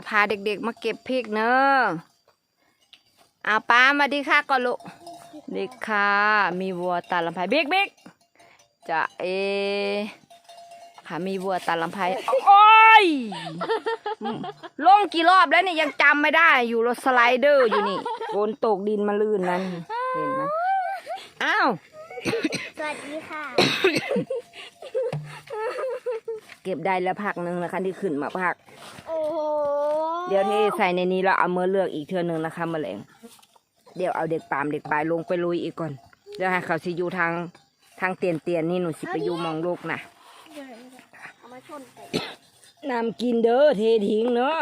ก็พาเด็กๆ มาเก็บพริกเนอะอาป้ามาดีค่ะก่อนลูกเด็กค่ะ มีวัวตาลำไพบิ๊กบิ๊กจะเอค่ะมีวัวตาลำไพโอ้ยลงกี่รอบแล้วเนี่ยยังจำไม่ได้ อยู่รถสไลเดอร์อยู่นี่ฝนตกดินมาลื่นนั่นเห็นไหมอ้าว สวัสดีค่ะ เก็บได้แล้วพักหนึ่งนะคะ ที่ขึ้นมาพัก โอ้โหเดี๋ยวเทใส่ในนี้เราเอามือเลือกอีกเทือหนึ่งนะคะแมลงเดี๋ยวเอาเด็กปามเด็กปลายลงไปลุยอีกก่อนเดี๋ยวให้เขาสิอยู่ทางทางเตียนเตียนๆนี่หนูสิไปอยู่มองลูกนะเอามาชนใส่น้ำกินเด้อเททิ้งเนาะ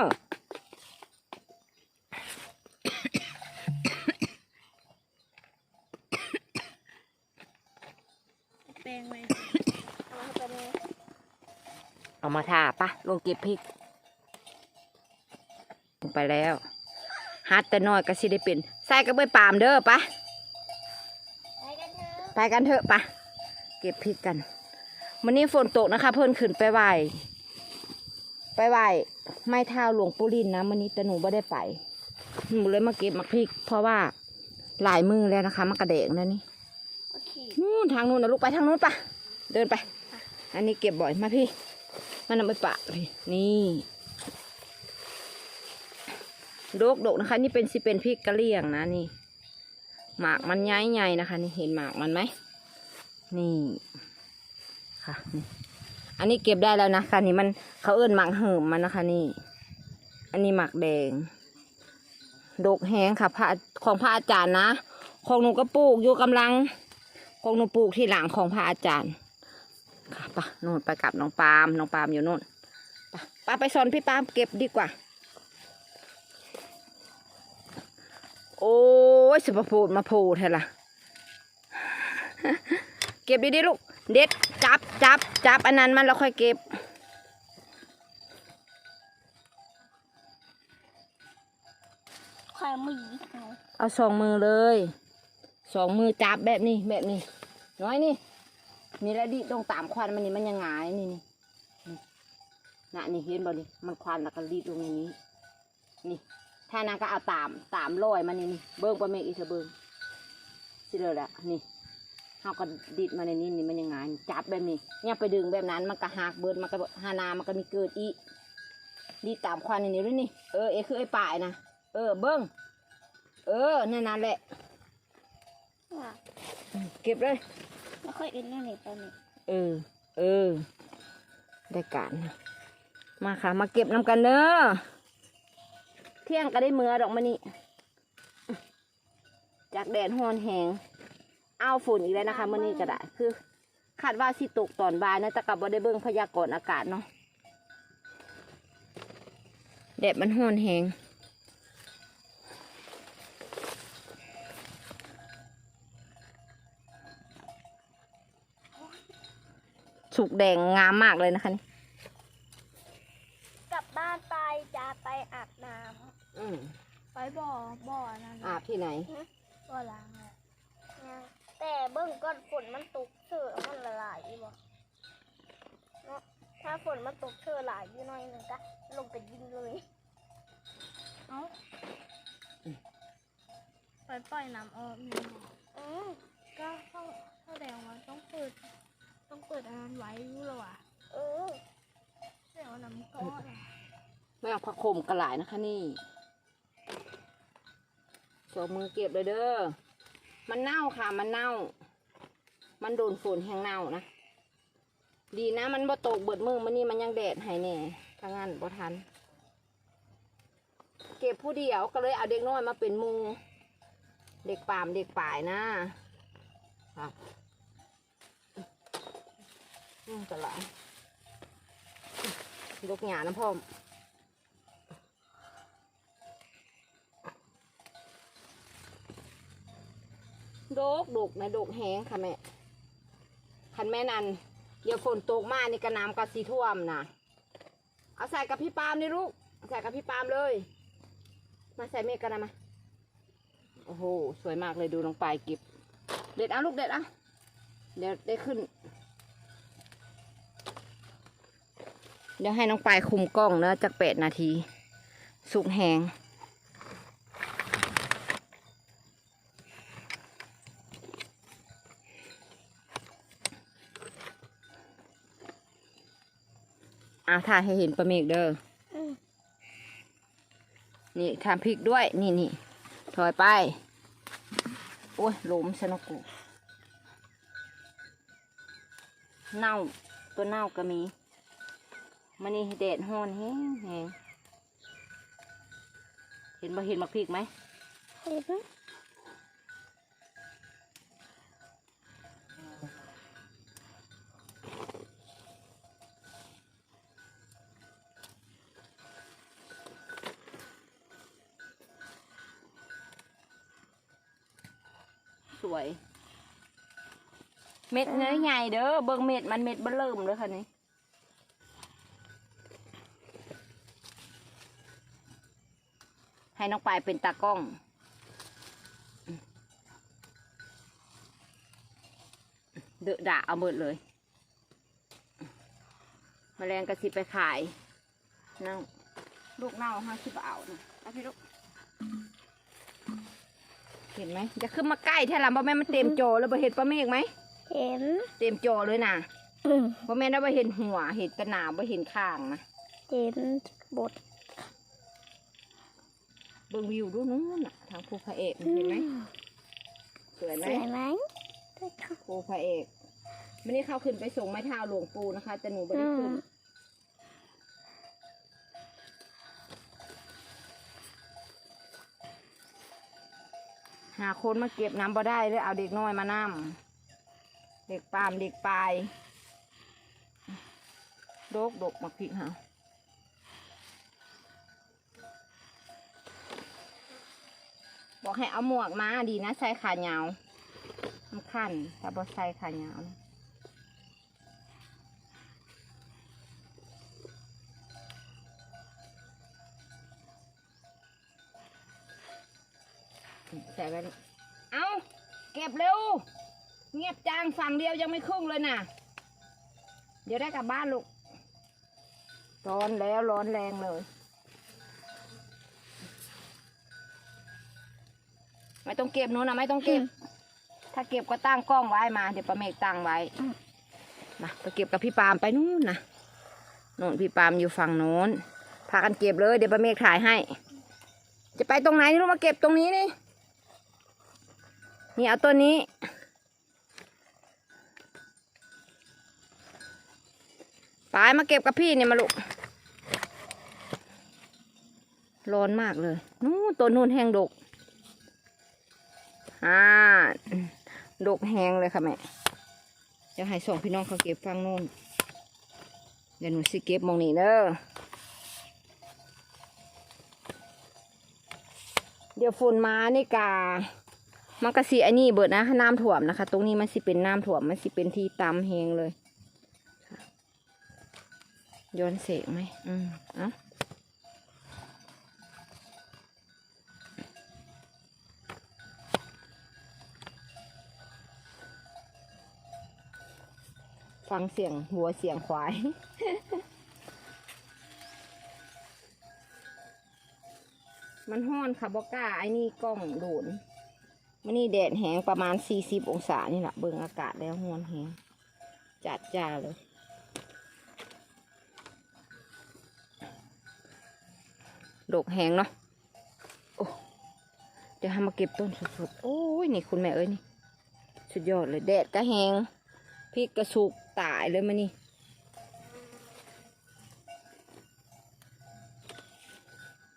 แปลงไหมเอามาไปเลย เอามาทาปะลงเก็บพริก ลงไปแล้วฮัดแต่น้อยก็สิได้เป็นใส่กระเบื้องปามเด้อปะไปกันเถอะไปกันเถอะปะเก็บพริกกันวันนี้ฝนตกนะคะ เพิ่นขึ้นไปไหวไปไหวไม่เท่าหลวงปู่ลินนะวันนี้แต่หนูไม่ได้ไปหนูเลยมาเก็บมาพริก เพราะว่าหลายมือแล้วนะคะ มากระเดงแล้วนี่โอเคนู่นทางนู้นนะลูกไปทางนู้นปะเดินไป อันนี้เก็บบ่อยมาพี่ มันเอาไปปะพี่นี่โดกดกนะคะ นี่เป็นสิเป็นพริกกะเหรี่ยงนะนี่ หมากมันใหญ่ๆนะคะ นี่เห็นหมากมันไหมนี่ค่ะนี่อันนี้เก็บได้แล้วนะคะนี่มันเขาเอื้นหมากเหิมมันนะคะ นี่ อันนี้หมากแดงดกแห้งค่ะพระของพระอาจารย์นะ ของหนูก็ปลูกอยู่กำลัง ของหนูปลูกที่หลังของพระอาจารย์ ปะนู่นไปกับน้องปาล์มน้องปาล์มอยู่นู่นปะปาไปสอนพี่ปาล์มเก็บดีกว่า โอ้ยสิบพูดมาพูดเถอะล่ะเก็บดีๆลูก เด็ดจับจับจับอันนั้นมันแล้วค่อยเก็บควายมือเอาเอาสองมือเลย สองมือจับแบบนี้แบบนี้ น้อยนี่ นี่แล้วดิตรงตามควันมันนี่มันยังไงายนี่นี่นี่น่ะนี่เห็นบ่นี่มันควันแล้วก็รีดลงในนี้ นี่ถ้านางก็เอาตามตามรอยมันนี่นี่เบิ้งปลาเมกอีกเถอะเบิ้งสิเลยละนี่เขาก็ดิดมาในนี้นี่มันยังไงนี่จับแบบนี้เนี่ยไปดึงแบบนั้นมันก็หักเบิดมันก็หานามันก็มีเกิดอีกดีตามควันในนี้ด้วยนี่เออเอ้คือไอ้ป่ายนะเออเบิ้งเออนั่นนั่นแหละว่ะเก็บเลย ไม่ค่อยเอ็นนั่นี่ตอนนี้เออ เออ ได้การมาค่ะ มาเก็บน้ำกันเนอะเที่ยงก็ได้เมือดอกมานี่จากแดดฮ้อนแหงเอาฝุ่นอีกแล้วนะคะมื่อนี้ก็ได้คือคาดว่าสิตกตอนบ่ายนะแต่กลับว่าได้เบิ่งพยากรณ์อากาศเนาะแดดมันฮ้อนแหง สุกแดงงามมากเลยนะคะนี่กลับบ้านไปจะไปอาบน้อืมำไปบ่อบ่อนั่นอาบที่ไหน บ่อล้างเลยยังแต่เบิ่งก้อนฝนมันตกเสือมันละลายอีบ่เนาะถ้าฝนมันตกเสือหลายอยู่หน่อยหนึงก็ลงไปยิงเลยเอ้าไปปล่อยน้ำออกมีอืมก็เข้าเข้าแดงว่าต้องเปิด ต้องเปิดอันนั้นไว้รู้หรอวะเออเดี๋ยวน้ำก้อนไม่เอาผักโขมกระหลายนะคะนี่สองมือเก็บเลยเด้อ มันเน่าค่ะ มันเน่า มันโดนฝนแห้งเน่านะ ดีนะมันบ่ตกเบิดมือมันนี่มันยังแดดให้แน่ถ้างั้นบ่ทัน เก็บผู้เดียวก็เลยเอาเด็กน้อยมาเป็นมู เด็กป่ามเด็กป่ายนะครับ อืมกระหลายยกหยาน้ำพ่อมโดกดกนะดกแห้งค่ะแม่คันแม่นันเดี๋ยวฝนตกมานี่กระน้ำกระสีท่วมนะเอาใส่กับพี่ปาล์มนี่ลูกใส่กับพี่ปาล์มเลย มาใส่เมฆกันนะมาโอ้โห สวยมากเลยดูน้องปลายกิบเด็ดเอาลูกเด็ดเอาเดี๋ยวได้ขึ้น เดี๋ยวให้น้องปลายคุมกล้องเนะจากแปดนาที สุกแหงอาถ่ายให้เห็นปลาเมกเด้อนี่ทำพริกด้วย นี่นี่ถอยไป โอ้ยหลมสนกกู เน่า ตัวเน่าก็มี มันนี่แดดฮ้อนแห้งแหงเห็นบ่เห็นมาพริกไหมเห็นสวย เม็ดเนื้อใหญ่เด้อเบิ่งเม็ดมันเม็ดเบิ่เริ่มเลยค่ะนี่ให้ น้องปายเป็นตากล้องเดอะด่าเอาหมดเลยมแมลงกระสิไปขายเน่าลูกเน่าห้าสิบเอานะเอาพี่ลูกเห็นไหมจะขึ้นมาใกล้แท้ละบ่แม่นมันเต็มโจแล้วบ่เห็นปลาเมฆไหมเห็นเต็มโจเลยนะอืมบ่แม่นว่าบ่เห็นหัวเห็นแตะหนาบ่เห็นข้างนะเห็นบท เบิ่งวิวดูนู้นน่ะทางภูพระเอกเห็นไหมสวยไหมสวยไหมภูพระเอกวันนี้เขาขึ้นไปส่งไม้เท้าหลวงปู่นะคะ แต่หนูไม่ได้ขึ้นหาคนมาเก็บน้ำบ่ได้เลยเอาเด็กน้อยมานำเด็กปามเด็กปลายโดกดกมาพริกฮะ บอกให้เอาหมวกมาดีนะใส่ขาเหยาวมันขั้นถ้าบ่ใส่ขาเหยาวนะใส่ไปนี่เอาเก็บเร็ว เงียบจังฝั่งเดียวยังไม่ครึ่งเลยน่ะ เดี๋ยวได้กลับบ้านลูกร้อนแล้วร้อนแรงเลย ไม่ต้องเก็บหนู้นนะไม่ต้องเก็บ ถ้าเก็บก็ตั้งกล้องไว้มา เดี๋ยวป้าเมฆตั้งไว้มาไปเก็บกับพี่ปาล์มไปนู่นนะโน่นพี่ปาล์มอยู่ฝั่งโน้นพากันเก็บเลย เดี๋ยวป้าเมฆถ่ายให้ จะไปตรงไหนนี่ลูกมาเก็บตรงนี้นี่นี่เอาตัวนี้ไปมาเก็บกับพี่เนี่ยมาลูก ร้อนมากเลย นู่นตัวนู่นแห้งดก อ่าดกแห้งเลยค่ะแม่จะให้ส่งพี่น้องเขาเก็บฟังนู่นเดี๋ยวหนูสิเก็บมองนี่เด้อเดี๋ยวฝนมานี่กา มันก็สีอันนี้เบิดนะน้ำถ่วมนะคะ ตรงนี้มันสิเป็นน้ำถ่วมมันสิเป็นที่ตำแหงเลยย้อนเสกไหมอืมเอ้า ฟังเสียงหัวเสียงควาย มันห้อนค่ะบอกล้าไอ้นี่กล้องโดนมันนี่แดดแหงประมาณสี่สิบองศานี่แหละเบิ่งอากาศแล้วห้อนแหงจัดจ้าเลยดกแหงเนาะโอ้เดี๋ยวให้มาเก็บต้นสดๆ โอ้ย นี่คุณแม่เอ้ยนี่ สุดยอดเลย แดดก็แหงพริกกระสุก ตายเลยมานี่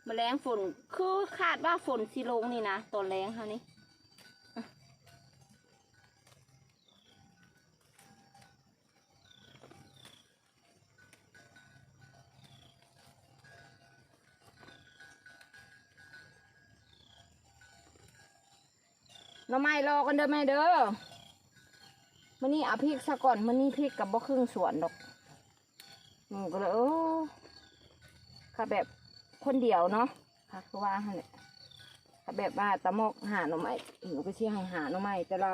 แมลงฝนคือคาดว่าฝนสิลงนี่นะตอนแรงเขานี่หน้ำไม้รอกันเด้อแม่เด้อ มันนี่เอาพริกซะก่อนมันนี่พริกกับบ่ครึ่งสวนดอกหนูก็เลยโอ้ค่ะแบบคนเดียวเนาะค่ะคือว่าหั่นแหละถ้าแบบว่าตะมกหาหน่อไม้หนูไปเชี่ยให้หาหน่อไม้แต่เรา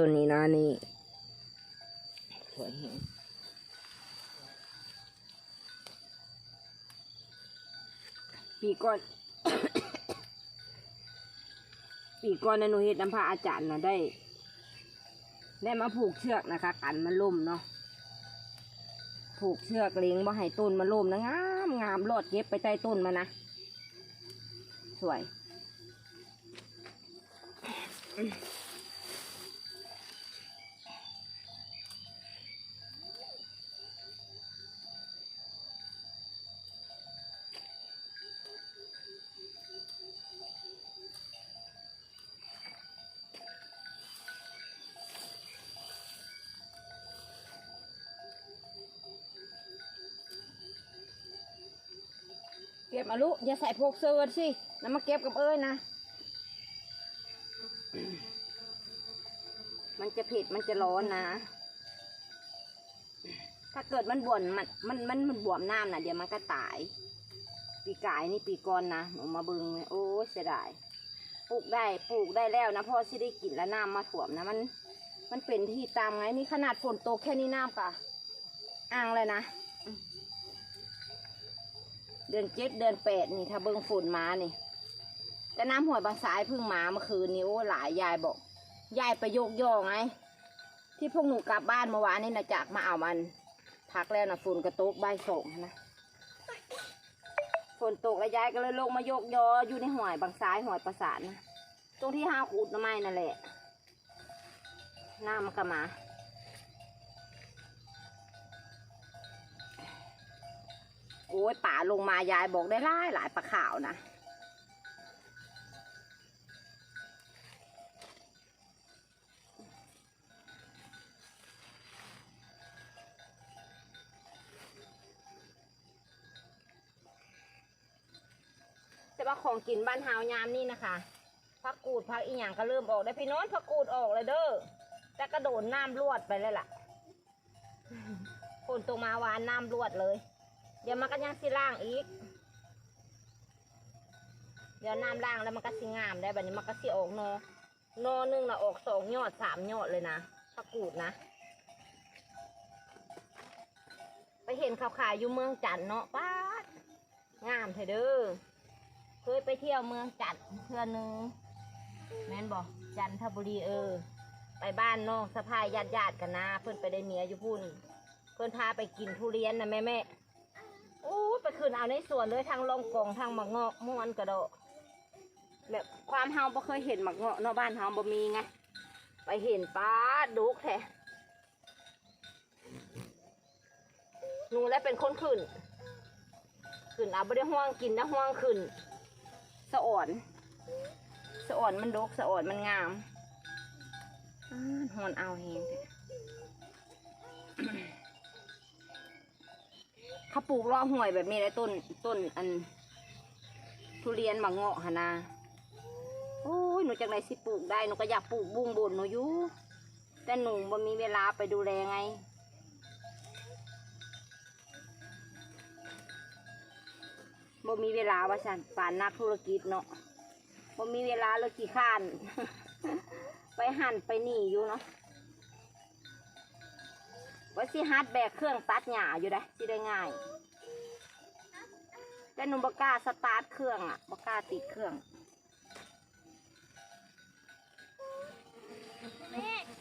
ตัวนี้นะนี่สวยเห็นปีก่อน ปีก่อนนะหนูเฮ็ดน้ำพระอาจารย์นะได้ ได้มาผูกเชือกนะคะ กันมันล่มเนาะผูกเชือกเลี้ยงบ่ให้ต้นมันล่มนะงามงามรอดเก็บไปใต้ต้นมานะ สวย ก็บมาลูกอย่าใส่พวกเซิร์สิแล้วมาเก็บกับเอ้ยนะ มันจะผ็ดมันจะร้อนนะ ถ้าเกิดมันบวนมันมันมันมันบวมน้ำนะเดี๋ยวมันก็ตาย ปีกายนี่ปีก่อนนะหนูมาเบึงเลยโอ้เสียดายปลูกได้ปลูกได้แล้วนะพ่อสิได้กินแล้วน้ำมาถ่วมนะมันมันเป็นที่ตามไงนี่ขนาดฝนตกแค่นี้น้ำกะอ่างเลยนะ เดือนเจ็ดเดือนแปดนี่ถ้าเบิ่งฝนมานี่ แต่น้ำหัวยบางสายพิ่งมาเมื่อคืนนี้โอ้หลายยายบอก ยายไปโยกย่อไง ที่พวกหนูกลับบ้านเมื่อวานนี่นะจากมาเอามัน พักแล้วนะฝนกระตกใบส่งนะฝนตกแล้วยายก็เลยลงมาโยกยออยู่ในหอยบางซ้ายหอยประสานนะตรงที่ห้าขูดน้ำไม้นั่นแหละน้ำมันก็มา โอ้ยป่าลงมายายบอกได้หลายหลายปลาขาวนะแต่ว่าของกินบ้านเฮายามนี่นะคะผักกูดผักอีหยังก็เริ่มออกได้พี่น้องผักกูดออกเลยเด้อแต่กระโดดน้ำรวดไปเลยล่ะฝนตกมาวานน้ำรวดเลย เดี๋ยวมันก็ยังสิล่างอีก เดี๋ยวน้ำล่างแล้วมันก็สิงามได้แบบนี้มันก็สิออกนอนอหนึ่งนะออกสองยอดสามยอดเลยนะผักกูดนะ ไปเห็นเขาขายอยู่เมืองจันทน์เนาะป้างามเถอะเด้อเคยไปเที่ยวเมืองจันทน์เพื่อนึงแม่นบอกจันทบุรีเออ ไปบ้านน้องสะพายญาติญาติกันนะ เพื่อนไปได้เมียอยู่พุ่น เพื่อนพาไปกินทุเรียนนะแม่แม่ อ้ยไปคืนเอาในสวนเลยทางลองกองทางมะเงาะม่วนกระโดดแบบความเฮาบ่เคยเห็นมะเงาะเนอกบ้านเฮาบ่มีไงไปเห็นป้าดุกแท้หนูแล้วเป็นคนขึ้น ขึ้นเอาไม่ได้ห่วงกินนะห่วงขึ้น สะอ่อน สะอ่อนมันดกสะอ่อนมันงามอ้านหอนเอาเฮงแท้ เขาปลูกล้อห่วยแบบนี้เลยต้นต้นอัน ทุเรียนบางเงาะหนนาโอ้ยหนูจากไหนสิปลูกได้หนูก็อยากปลูกบุ้งบนหนูอยู่แต่หนูบ่มีเวลาไปดูแลไง บ่มีเวลาว่าฉันป่านนักธุรกิจเนาะบ่มีเวลาเลยกี่ข้าน ไปหั่นไปหนีอยู่เนาะ ว่าสิฮัดแบกเครื่องตัดหญ้าอยู่ได้สิได้ง่าย แต่หนูบกล้าสตาร์ทเครื่องอะบกล้าติดเครื่อง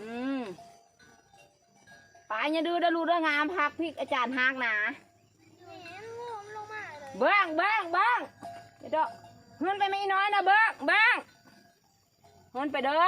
อืมไปอย่าดื้อเด้อลูกเด้องามพักพริกอาจารย์ฮากนะแม่งมลงมาเบิ้งเบิ้งเบิ้งเดี๋ยวเด้อเงินไปไม่น้อยนะเบิ้งเบิ้งเงินไปเด้อ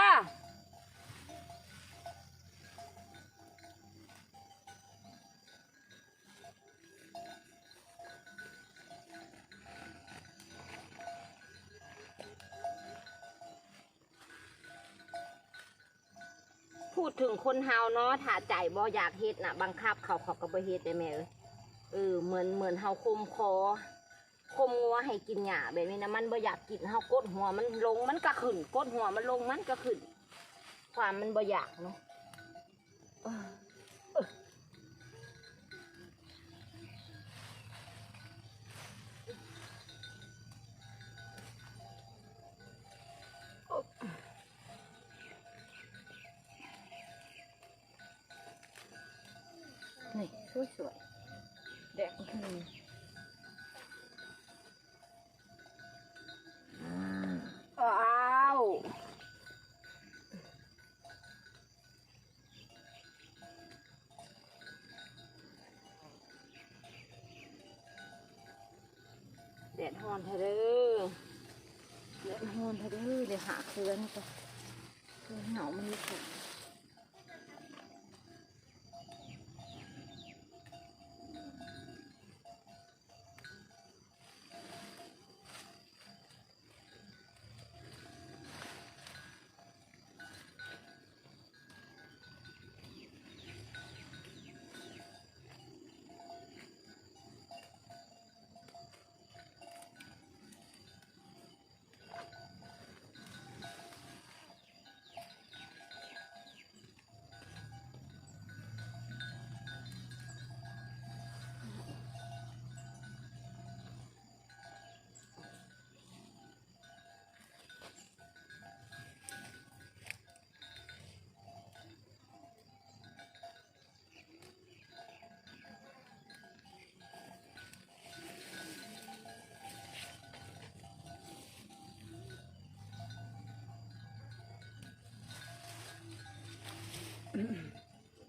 พูดถึงคนเฮาเนาะถ้าใจบ่อยากเฮ็ดน่ะ บังคับเขาเขาก็บ่เฮ็ดได้แม่เอ้ยเออเหมือนเหมือนเฮาคมคอคมงัวให้กินหญ้าแบบนี้นะมันบ่อยากกินเฮากดหัวมันลงมันก็ขึ้นกดหัวมันลงมันก็ขึ้น ความมันบ่อยากเนาะ สวยๆแดงขึ้นว้าวแดดฮอนเธอเด้อแดดฮอนเธอเด้อเดี๋ยวหาเครือนี่ก่อนเครือเหงามันมีผล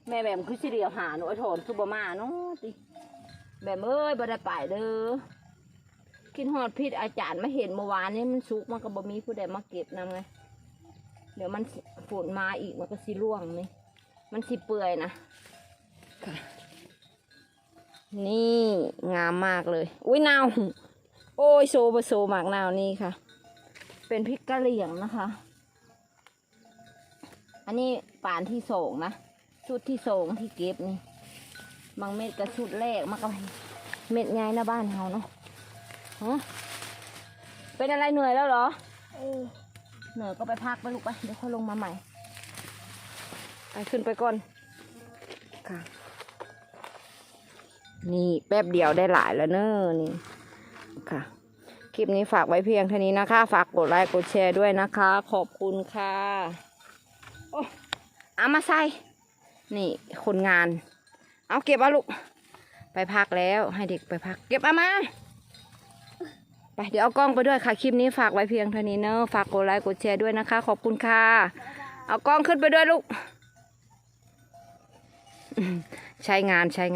แม่แบมคือสิเดียวหาหนูไอ้โถนคือบ่มาเนาะติแบมเอ้ยบ่ได้ไปเด้อกินฮอดพิษอาจารย์มาเห็นเมื่อวานนี้มันสุกมันก็บ่มีผู้ใดมาเก็บนำไงเดี๋ยวมันฝนมาอีกมันก็สิร่วงนี่มันสิเปื่อยนะค่ะนี่งามมากเลย อุ้ยนาวโอ้ยโซบโซมากนาวนี่ค่ะ เป็นพริกกะเหรี่ยงนะคะ อันนี้ ป่านที่สองนะชุดที่สองที่เก็บนี่บางเม็ดกับชุดแรกมันก็เม็ดไงนะบ้านเฮาเนาะฮะเป็นอะไรเหนื่อยแล้วเหรอเออเหนื่อยก็ไปพักไปลูกไปเดี๋ยวค่อยลงมาใหม่ไปขึ้นไปก่อนค่ะนี่แป๊บเดียวได้หลายแล้วเนอะนี่ค่ะคลิปนี้ฝากไว้เพียงเท่านี้นะคะ ฝากกดไลค์กดแชร์ด้วยนะคะ ขอบคุณค่ะโอ้ เอามาใส่ นี่คนงาน เอาเก็บเอาลูก ไปพักแล้วให้เด็กไปพัก เก็บเอามา ไปเดี๋ยวเอากล้องไปด้วยค่ะ คลิปนี้ฝากไว้เพียงเท่านี้เนอะฝากกดไลค์กดแชร์ด้วยนะคะ ขอบคุณค่ะ เอากล้องขึ้นไปด้วยลูก ใช้งานใช้งาน